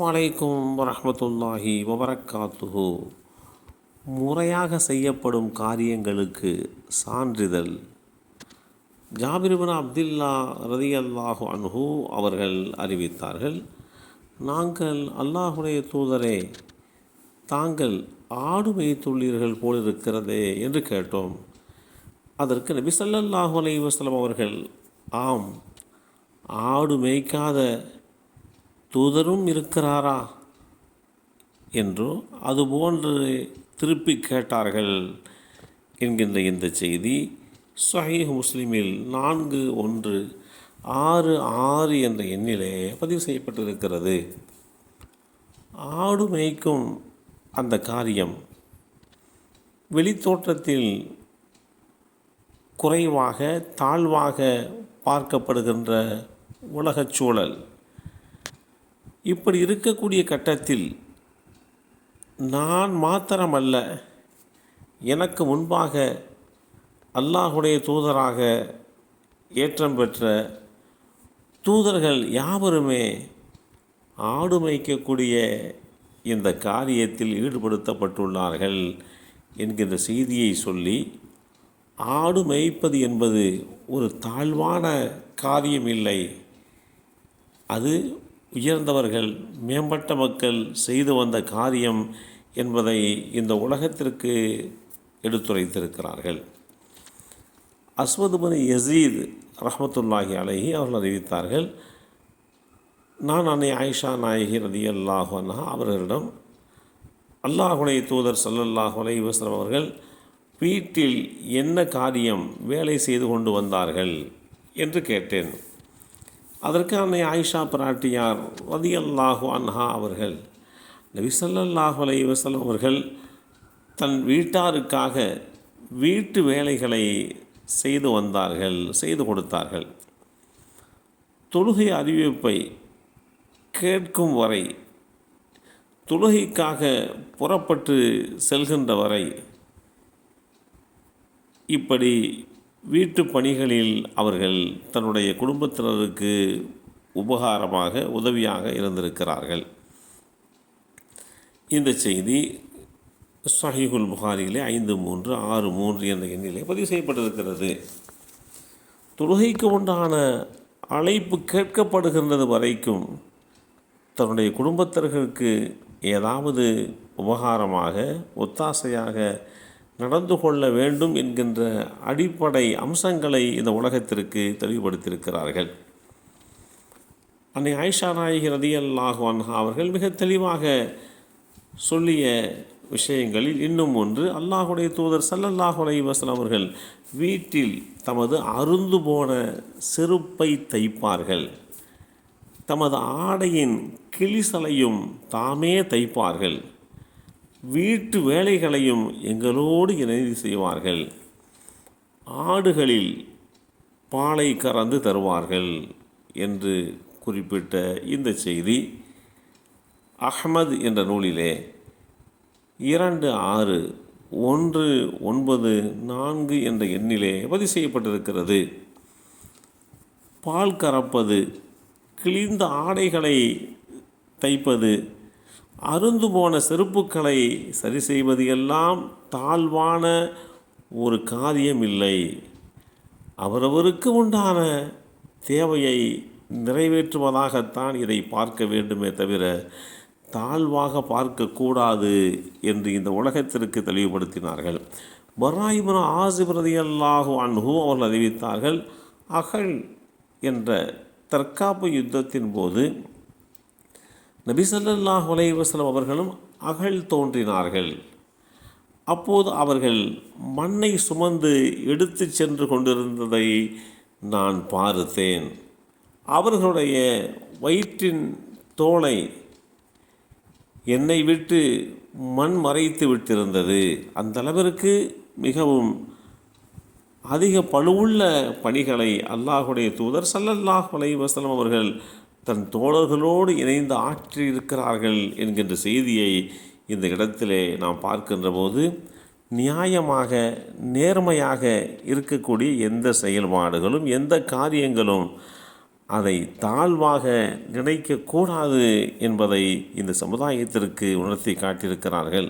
வலைக்கும் வரமத்துல்லாஹி வபரக்காத்துஹு. முறையாக செய்யப்படும் காரியங்களுக்கு சான்றிதழ். ஜாபிர்பின் அப்துல்லா ரதியல்லாஹு அன்ஹு அவர்கள் அறிவித்தார்கள் நாங்கள் அல்லாஹுடைய தூதரே தாங்கள் ஆடு மேய்த்துள்ளீர்கள் போல் இருக்கிறதே என்று கேட்டோம். அதற்கு நபி சல்லாஹூ அலி வஸ்லம் அவர்கள் ஆம் ஆடு மேய்க்காத தூதரும் இருக்கிறாரா? என்றோ அதுபோன்று திருப்பி கேட்டார்கள் என்கின்ற இந்த செய்தி. சஹீஹ் முஸ்லீமில் நான்கு ஒன்று ஆறு ஆறு என்ற எண்ணிலே பதிவு செய்யப்பட்டிருக்கிறது. ஆடு மேய்க்கும் அந்த காரியம் வெளித்தோற்றத்தில் குறைவாக தாழ்வாக பார்க்கப்படுகின்ற உலகச் சூழல். இப்படி இருக்கக்கூடிய கட்டத்தில் நான் மாத்திரமல்ல எனக்கு முன்பாக அல்லாஹுடைய தூதராக ஏற்றம் பெற்ற தூதர்கள் யாவருமே ஆடு மேய்க்கக்கூடிய இந்த காரியத்தில் ஈடுபடுத்தப்பட்டுள்ளார்கள் என்கின்ற செய்தியை சொல்லி ஆடு மேய்ப்பது என்பது ஒரு தாழ்வான காரியம் இல்லை. அது உயர்ந்தவர்கள் மேம்பட்ட மக்கள் செய்து வந்த காரியம் என்பதை இந்த உலகத்திற்கு எடுத்துரைத்திருக்கிறார்கள். அஸ்வதுபனி யசீத் ரஹமத்துல்லாஹி அலஹி அவர்கள் அறிவித்தார்கள் நான் அன்னை ஆயிஷா நாயகி ரதி அல்லாஹு அவர்களிடம் அல்லாஹுடைய தூதர் சல்லல்லாஹு அலைஹி அவர்கள் வீட்டில் என்ன காரியம் வேலை செய்து கொண்டு வந்தார்கள்? என்று கேட்டேன். அதற்கு அன்னை ஆயிஷா பிராட்டியார் ரதியல்லாஹு அன்ஹா அவர்கள் நபிசல்லாஹு ஸல்லல்லாஹு அலைஹி அவர்கள் தன் வீட்டாருக்காக வீட்டு வேலைகளை செய்து வந்தார்கள் செய்து கொடுத்தார்கள். தொழுகை அறிவிப்பை கேட்கும் வரை தொழுகைக்காக புறப்பட்டு செல்கின்ற வரை இப்படி வீட்டு பணிகளில் அவர்கள் தன்னுடைய குடும்பத்தினருக்கு உபகாரமாக உதவியாக இருந்திருக்கிறார்கள். இந்த செய்தி சஹிகுல் புகாரியிலே ஐந்து மூன்று ஆறு மூன்று என்ற எண்ணிலே பதிவு செய்யப்பட்டிருக்கிறது. தொழுகைக்கு உண்டான அழைப்பு கேட்கப்படுகின்றது வரைக்கும் தன்னுடைய குடும்பத்தினர்களுக்கு ஏதாவது உபகாரமாக ஒத்தாசையாக நடந்து கொள்ள வேண்டும் என்கின்ற அடிப்படை அம்சங்களை இந்த உலகத்திற்கு தெளிவுபடுத்தியிருக்கிறார்கள். அன்னை ஆயிஷா நாயகி ரதி அல்லாஹு அவர்கள் மிக தெளிவாக சொல்லிய விஷயங்களில் இன்னும் ஒன்று அல்லாஹுடைய தூதர் சல்லல்லாஹு அலைஹி அவர்கள் வீட்டில் தமது அருந்து போன செருப்பை தைப்பார்கள். தமது ஆடையின் கிளிசலையும் தாமே தைப்பார்கள். வீட்டு வேலைகளையும் எங்களோடு இணைந்து செய்வார்கள். ஆடுகளில் பாலை கறந்து தருவார்கள் என்று குறிப்பிட்ட இந்த செய்தி அஹமது என்ற நூலிலே இரண்டு ஆறு ஒன்று ஒன்பது நான்கு என்ற எண்ணிலே பதிவு செய்யப்பட்டிருக்கிறது. பால் கறப்பது கிழிந்த ஆடைகளை தைப்பது அருந்து போன செருப்புக்களை சரி செய்வது எல்லாம் தாழ்வான ஒரு காரியம் இல்லை. அவரவருக்கு உண்டான தேவையை நிறைவேற்றுவதாகத்தான் இதை பார்க்க வேண்டுமே தவிர தாழ்வாக பார்க்கக்கூடாது என்று இந்த உலகத்திற்கு தெளிவுபடுத்தினார்கள். பராயிபுர ஆசிபிரதி அல்லாஹு அன்ஹு அவர்கள் அறிவித்தார்கள் அகழ் என்ற தற்காப்பு யுத்தத்தின் போது நபி ஸல்லல்லாஹு அலைஹி அவர்களும் அகழ் தோன்றினார்கள். அப்போது அவர்கள் மண்ணை சுமந்து எடுத்து சென்று கொண்டிருந்ததை நான் பார்த்தேன். அவர்களுடைய வயிற்றின் தோலை என்னை விட்டு மண் மறைத்து விட்டிருந்தது. அந்த அளவிற்கு மிகவும் அதிக பழுவுள்ள பணிகளை அல்லாஹுடைய தூதர் சல்லல்லாஹ் வலைவசலம் அவர்கள் தன் தோழர்களோடு இணைந்து ஆற்றியிருக்கிறார்கள் என்கின்ற செய்தியை இந்த இடத்திலே நாம் பார்க்கின்ற போது நியாயமாக நேர்மையாக இருக்கக்கூடிய எந்த செயல்பாடுகளும் எந்த காரியங்களும் அதை தாழ்வாக நினைக்கக்கூடாது என்பதை இந்த சமுதாயத்திற்கு உணர்த்தி காட்டியிருக்கிறார்கள்.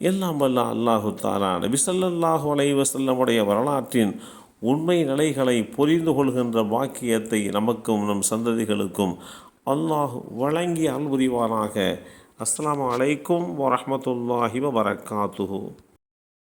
எல்லாம் வல்ல அல்லாஹு தாலா நபி ஸல்லல்லாஹு அலைஹி வரலாற்றின் உண்மை நிலைகளை புரிந்து கொள்கின்ற பாக்கியத்தை நமக்கும் நம் சந்ததிகளுக்கும் அல்லாஹ் வழங்கி அன்புரிவாராக அஸ்லாம் அலைக்கும் வரமத்துல்லாஹி வபரகாத்துஹு